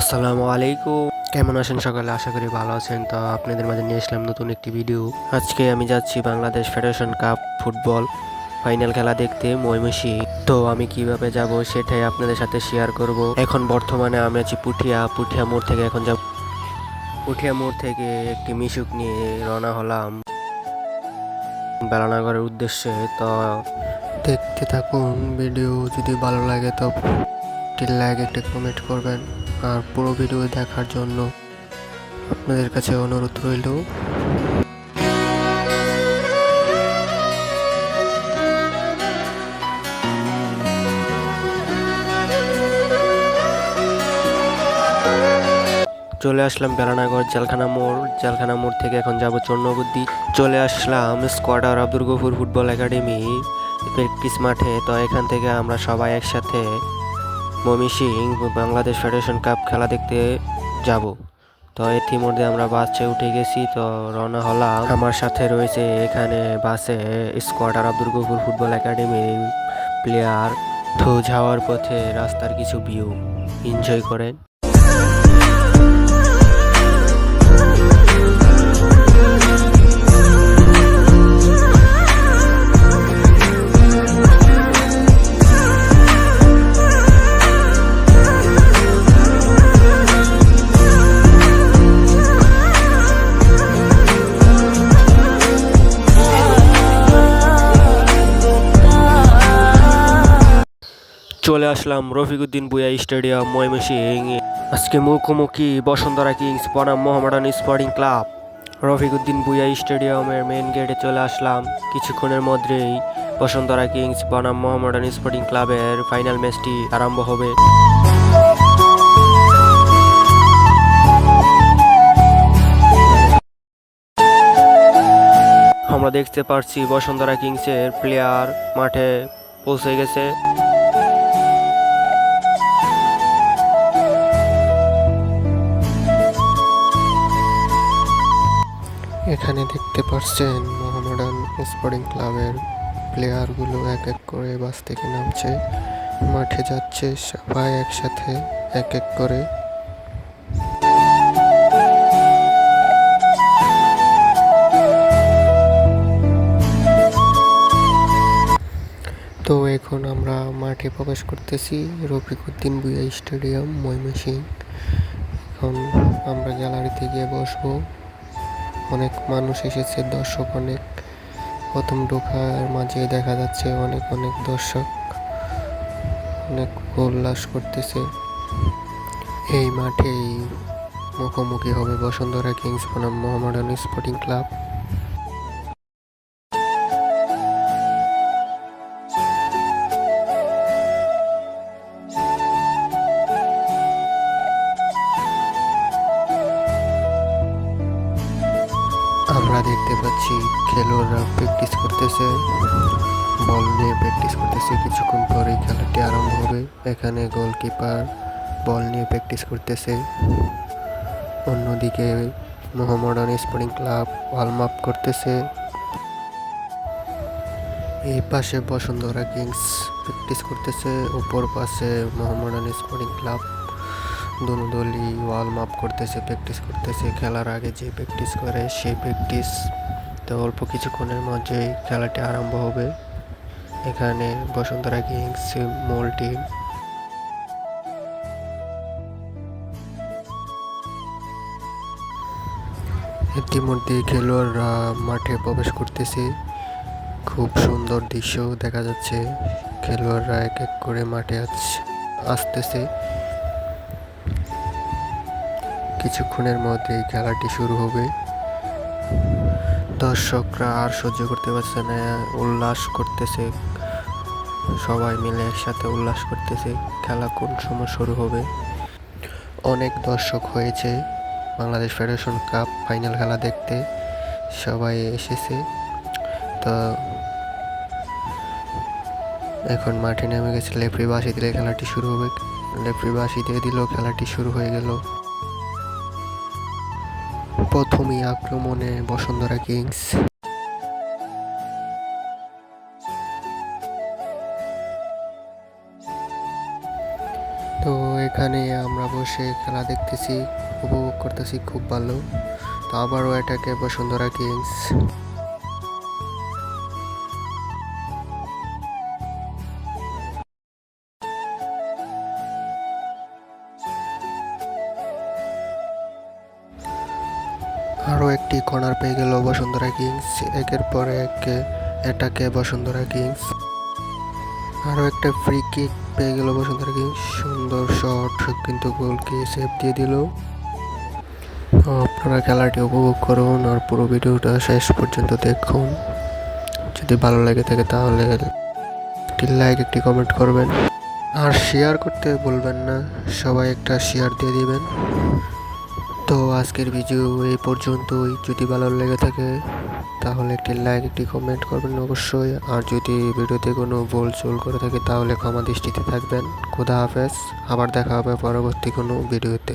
আসসালামু আলাইকুম। কেমন আছেন সকালে? আশা করি ভালো আছেন। তো আপনাদের মাঝে নিয়ে আসলাম নতুন একটি ভিডিও আজকে আমি যাচ্ছি Bangladesh federation cup football final খেলা দেখতে ময়মনসিং তো আমি কীভাবে যাব সেটাই আপনাদের সাথে শেয়ার করব। এখন বর্তমানে আমি আছি পুঠিয়া। পুঠিয়া মোড় থেকে এখন যাব। পুঠিয়া মোড় থেকে একটি মিশুক নিয়ে রওনা হলাম। বেলানগরের উদ্দেশ্যে। তো দেখতে থাকুন ভিডিও যদি ভালো লাগে তো একটি লাইক একটি কমেন্ট করবেন আর পুরো ভিডিও দেখার জন্য আপনাদের কাছে অনুরোধ রইল। চলে আসলাম বেলানাগর জেলখানা মোড়। জেলখানা মোড় থেকে এখন যাব চন্নবুদ্ধি। চলে আসলাম স্কোয়াডার Abdul Gafur football academy practice মাঠে। তো এখান থেকে আমরা সবাই একসাথে মমিসিং বাংলাদেশ ফেডারেশন কাপ খেলা দেখতে যাব। তো ইতিমধ্যে আমরা বাসে উঠে গেছি, তো রওনা হলাম। আমার সাথে রয়েছে এখানে বাসে স্কোয়াডার আব্দুল গফুর ফুটবল একাডেমির প্লেয়ার তো যাওয়ার পথে রাস্তার কিছু ভিউ এনজয় করেন। চলে আসলাম রফিকুদ্দিন বুয়া স্টেডিয়াম ময়মনসিং আজকে মুখোমুখি বসুন্ধরা কিংস বনাম মোহামেডান স্পোর্টিং ক্লাব। রফিকুদ্দিন বুয়া স্টেডিয়ামের মেন গেটে চলে আসলাম। কিছুক্ষণের মধ্যেই বসুন্ধরা কিংস বনাম মোহামেডান স্পোর্টিং ক্লাবের ফাইনাল ম্যাচটি আরম্ভ হবে। আমরা দেখতে পারছি বসুন্ধরা কিংসের প্লেয়ার মাঠে পৌঁছে গেছে। এখানে দেখতে পাচ্ছেন মোহামেডান স্পোর্টিং ক্লাবের প্লেয়ারগুলো এক এক করে বাস থেকে নামছে, মাঠে যাচ্ছে, সবাই একসাথে এক এক করে। তো এখন আমরা মাঠে প্রবেশ করতেছি রফিকুদ্দিন বুয়া স্টেডিয়াম ময়মনসিং এখন আমরা গ্যালারিতে গিয়ে বসবো। অনেক মানুষ এসেছে, দর্শক অনেক। প্রথম ঢোকার মাঝে দেখা যাচ্ছে অনেক অনেক দর্শক। অনেক উল্লাস করতেছে। এই মাঠেই মুখোমুখি হবে বসুন্ধরা কিংস বনাম মোহামেডান স্পোর্টিং ক্লাব। পাচ্ছি খেলোয়াড়রা প্র্যাকটিস করতেছে বল নিয়ে প্র্যাকটিস করতেছে, কিছুক্ষণ পরেই খেলাটি আরম্ভ হবে। এখানে গোলকিপার বল নিয়ে প্র্যাকটিস করতেছে। অন্যদিকে Mohammedan Sporting Club warm up করতেছে। এই পাশে বসুন্ধরা কিংস প্র্যাকটিস করতেছে উপর পাশে মোহামেডান স্পোর্টিং ক্লাব দুনো দলই ওয়ার্ম আপ করতেছে প্র্যাকটিস করতেছে। খেলার আগে যে প্র্যাকটিস করে সেই প্র্যাকটিস তো অল্প কিছুক্ষণের মধ্যেই খেলাটি আরম্ভ হবে। এখানে বসুন্ধরা কিংস মূল টিম ইতিমধ্যে খেলোয়াড়রা মাঠে প্রবেশ করতেছে। খুব সুন্দর দৃশ্য দেখা যাচ্ছে। খেলোয়াড়রা এক এক করে মাঠে আস- আসতেছে। কিছুক্ষণের মধ্যেই খেলাটি শুরু হবে। দর্শকরা আর সহ্য করতে পারছে না, উল্লাস করতেছে। সবাই মিলে একসাথে উল্লাস করতেছে, খেলা কোন সময় শুরু হবে? অনেক দর্শক হয়েছে, বাংলাদেশ ফেডারেশন কাপ ফাইনাল খেলা দেখতে। সবাই এসেছে। তো এখন মাঠে নেমে গেছে লেফ্রি বাসি দিলে খেলাটি শুরু হবে। লেফ্রি বাসি দিয়ে দিল খেলাটি শুরু হয়ে গেল। প্রথমেই আক্রমণে বসুন্ধরা কিংস। তো এখানে আমরা বসে বসে খেলা দেখতেছি, উপভোগ করতেছি খুব ভালো। তো আবারও এটাকে বসুন্ধরা কিংস। আরও একটি কর্নার পেয়ে গেল বসুন্ধরা কিংস। একের পর এক এটাকে বসুন্ধরা কিংস। আরও একটা ফ্রি কিক পেয়ে গেল বসুন্ধরা কিংস। সুন্দর শট কিন্তু গোলকে সেভ দিয়ে দিল। আপনারা খেলাটি উপভোগ করুন আর পুরো ভিডিওটা শেষ পর্যন্ত দেখুন। যদি ভালো লাগে থাকে তাহলে একটি লাইক একটি কমেন্ট করবেন। আর শেয়ার করতে বলবেন না। সবাই একটা শেয়ার দিয়ে দিবেন। তো আজকের ভিডিও এই পর্যন্তই। যদি ভালো লেগে থাকে, তাহলে একটি লাইক একটি কমেন্ট করবেন অবশ্যই। আর যদি ভিডিওতে কোনো ভুল চুল করে থাকে, তাহলে ক্ষমা দৃষ্টিতে থাকবেন। খুদা হাফেজ, আবার দেখা হবে পরবর্তী কোনো ভিডিওতে